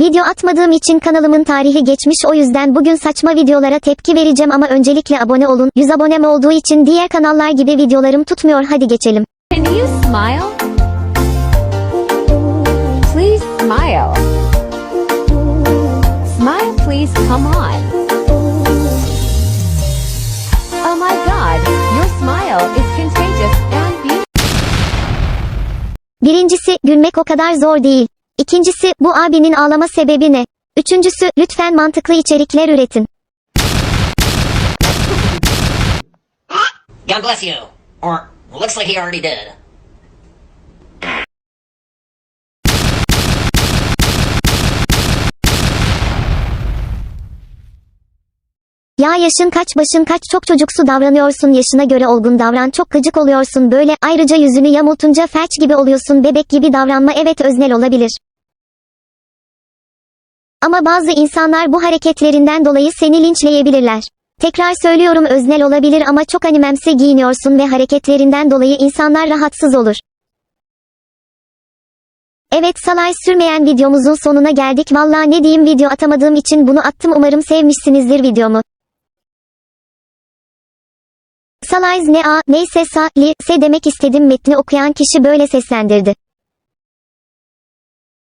Video atmadığım için kanalımın tarihi geçmiş o yüzden bugün saçma videolara tepki vereceğim ama öncelikle abone olun. 100 abonem olduğu için diğer kanallar gibi videolarım tutmuyor hadi geçelim. Can you smile? Please smile. Smile, please, come on. Oh my god, your smile is contagious and beautiful. Birincisi, gülmek o kadar zor değil. İkincisi, bu abinin ağlama sebebi ne? Üçüncüsü, lütfen mantıklı içerikler üretin. God bless you. Or looks like he already did. Ya yaşın kaç başın kaç çok çocuksu davranıyorsun yaşına göre olgun davran çok gıcık oluyorsun böyle ayrıca yüzünü yamultunca felç gibi oluyorsun bebek gibi davranma evet öznel olabilir. Ama bazı insanlar bu hareketlerinden dolayı seni linçleyebilirler. Tekrar söylüyorum öznel olabilir ama çok animemsi giyiniyorsun ve hareketlerinden dolayı insanlar rahatsız olur. Evet salay sürmeyen videomuzun sonuna geldik valla ne diyeyim video atamadığım için bunu attım umarım sevmişsinizdir videomu. Salayz ne a, neyse sa, li, se demek istedim metni okuyan kişi böyle seslendirdi.